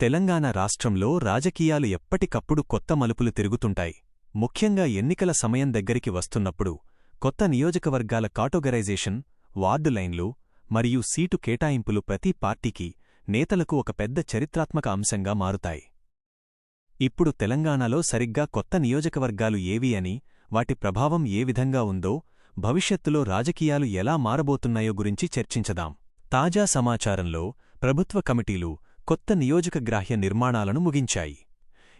తెలంగాణ రాష్ట్రంలో రాజకీయాలు ఎప్పటికప్పుడు కొత్త మలుపులు తిరుగుతుంటాయి. ముఖ్యంగా ఎన్నికల సమయం దగ్గరికి వస్తున్నప్పుడు కొత్త నియోజకవర్గాల కాటోగరైజేషన్ వార్డు లైన్లు మరియు సీటు కేటాయింపులు ప్రతి పార్టీకి నేతలకు ఒక పెద్ద చరిత్రాత్మక అంశంగా మారుతాయి. ఇప్పుడు తెలంగాణలో సరిగ్గా కొత్త నియోజకవర్గాలు ఏవి అని వాటి ప్రభావం ఏ విధంగా ఉందో భవిష్యత్తులో రాజకీయాలు ఎలా మారబోతున్నాయో గురించి చర్చించదాం. తాజా సమాచారంలో ప్రభుత్వ కమిటీలు కొత్త నియోజకగ్రాహ్య నిర్మాణాలను ముగించాయి.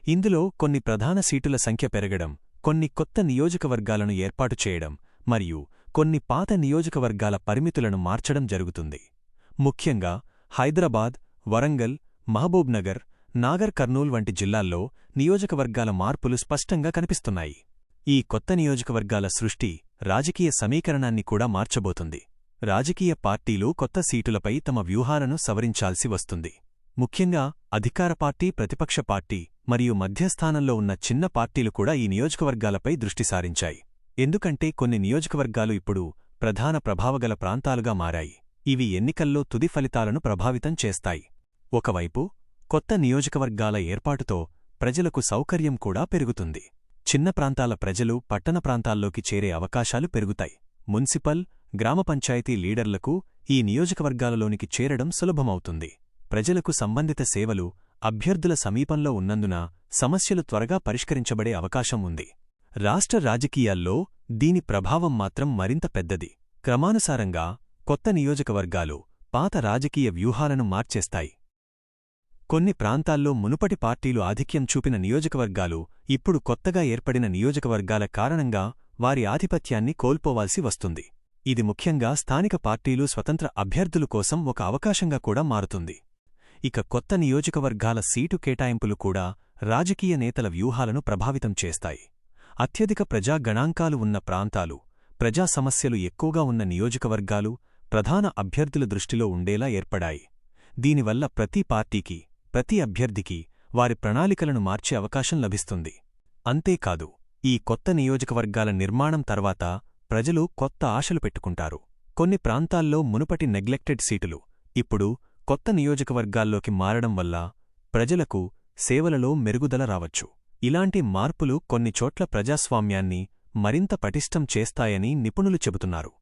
ఇందులో కొన్ని ప్రధాన సీటుల సంఖ్య పెరగడం కొన్ని కొత్త నియోజకవర్గాలను ఏర్పాటు చేయడం మరియు కొన్ని పాత నియోజకవర్గాల పరిమితులను మార్చడం జరుగుతుంది. ముఖ్యంగా హైదరాబాద్ వరంగల్ మహబూబ్నగర్ నాగర్ కర్నూల్ వంటి జిల్లాల్లో నియోజకవర్గాల మార్పులు స్పష్టంగా కనిపిస్తున్నాయి. ఈ కొత్త నియోజకవర్గాల సృష్టి రాజకీయ సమీకరణాన్ని కూడా మార్చబోతుంది. రాజకీయ పార్టీలు కొత్త సీటులపై తమ వ్యూహాలను సవరించాల్సి వస్తుంది. ముఖ్యంగా అధికార పార్టీ ప్రతిపక్ష పార్టీ మరియు మధ్యస్థానంలో ఉన్న చిన్న పార్టీలు కూడా ఈ నియోజకవర్గాలపై దృష్టి సారించాయి. ఎందుకంటే కొన్ని నియోజకవర్గాలు ఇప్పుడు ప్రధాన ప్రభావగల ప్రాంతాలుగా మారాయి. ఇవి ఎన్నికల్లో తుది ఫలితాలను ప్రభావితం చేస్తాయి. ఒకవైపు కొత్త నియోజకవర్గాల ఏర్పాటుతో ప్రజలకు సౌకర్యం కూడా పెరుగుతుంది. చిన్న ప్రాంతాల ప్రజలు పట్టణ ప్రాంతాల్లోకి చేరే అవకాశాలు పెరుగుతాయి. మున్సిపల్ గ్రామ పంచాయతీ లీడర్లకు ఈ నియోజకవర్గాలలోనికి చేరడం సులభమవుతుంది. ప్రజలకు సంబంధిత సేవలు అభ్యర్థుల సమీపంలో ఉన్నందున సమస్యలు త్వరగా పరిష్కరించబడే అవకాశం ఉంది. రాష్ట్ర రాజకీయాల్లో దీని ప్రభావం మాత్రం మరింత పెద్దది. క్రమానుసారంగా కొత్త నియోజకవర్గాలు పాత రాజకీయ వ్యూహాలను మార్చేస్తాయి. కొన్ని ప్రాంతాల్లో మునుపటి పార్టీలు ఆధిక్యం చూపిన నియోజకవర్గాలు ఇప్పుడు కొత్తగా ఏర్పడిన నియోజకవర్గాల కారణంగా వారి ఆధిపత్యాన్ని కోల్పోవాల్సి వస్తుంది. ఇది ముఖ్యంగా స్థానిక పార్టీలు స్వతంత్ర అభ్యర్థులు కోసం ఒక అవకాశంగా కూడా మారుతుంది. ఇక కొత్త నియోజకవర్గాల సీటు కేటాయింపులు కూడా రాజకీయ నేతల వ్యూహాలను ప్రభావితం చేస్తాయి. అత్యధిక ప్రజా గణాంకాలు ఉన్న ప్రాంతాలు ప్రజా సమస్యలు ఎక్కువగా ఉన్న నియోజకవర్గాలు ప్రధాన అభ్యర్థుల దృష్టిలో ఉండేలా ఏర్పడాయి. దీనివల్ల ప్రతి పార్టీకి ప్రతి అభ్యర్థికి వారి ప్రణాళికలను మార్చే అవకాశం లభిస్తుంది. అంతేకాదు ఈ కొత్త నియోజకవర్గాల నిర్మాణం తర్వాత ప్రజలు కొత్త ఆశలు పెట్టుకుంటారు. కొన్ని ప్రాంతాల్లో మునుపటి నెగ్లెక్టెడ్ సీటులు ఇప్పుడు కొత్త నియోజకవర్గాల్లోకి మారడం వల్ల ప్రజలకు సేవలలో మెరుగుదల రావచ్చు. ఇలాంటి మార్పులు కొన్ని చోట్ల ప్రజాస్వామ్యాన్ని మరింత పటిష్టం చేస్తాయని నిపుణులు చెబుతున్నారు.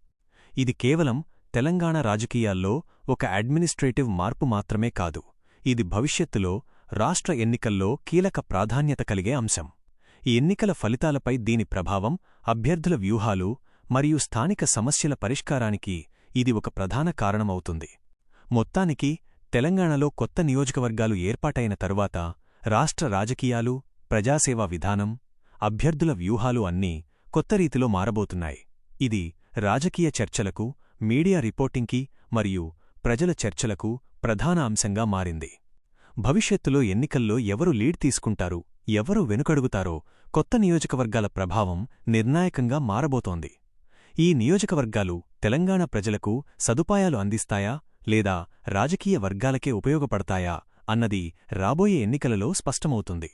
ఇది కేవలం తెలంగాణ రాజకీయాల్లో ఒక అడ్మినిస్ట్రేటివ్ మార్పు మాత్రమే కాదు. ఇది భవిష్యత్తులో రాష్ట్ర ఎన్నికల్లో కీలక ప్రాధాన్యత కలిగే అంశం. ఈ ఎన్నికల ఫలితాలపై దీని ప్రభావం అభ్యర్థుల వ్యూహాలు మరియు స్థానిక సమస్యల పరిష్కారానికి ఇది ఒక ప్రధాన కారణమవుతుంది. మొత్తానికి తెలంగాణలో కొత్త నియోజకవర్గాలు ఏర్పాటైన తరువాత రాష్ట్ర రాజకీయాలు ప్రజాసేవా విధానం అభ్యర్థుల వ్యూహాలు అన్నీ కొత్త రీతిలో మారబోతున్నాయి. ఇది రాజకీయ చర్చలకు మీడియా రిపోర్టింగ్కి మరియు ప్రజల చర్చలకు ప్రధాన అంశంగా మారింది. భవిష్యత్తులో ఎన్నికల్లో ఎవరు లీడ్ తీసుకుంటారు ఎవరు వెనుకడుగుతారో కొత్త నియోజకవర్గాల ప్రభావం నిర్ణాయకంగా మారబోతోంది. ఈ నియోజకవర్గాలు తెలంగాణ ప్రజలకు సదుపాయాలు అందిస్తాయా లేదా రాజకీయ వర్గాలకే ఉపయోగపడతాయా అన్నది రాబోయే ఎన్నికలలో స్పష్టమవుతుంది.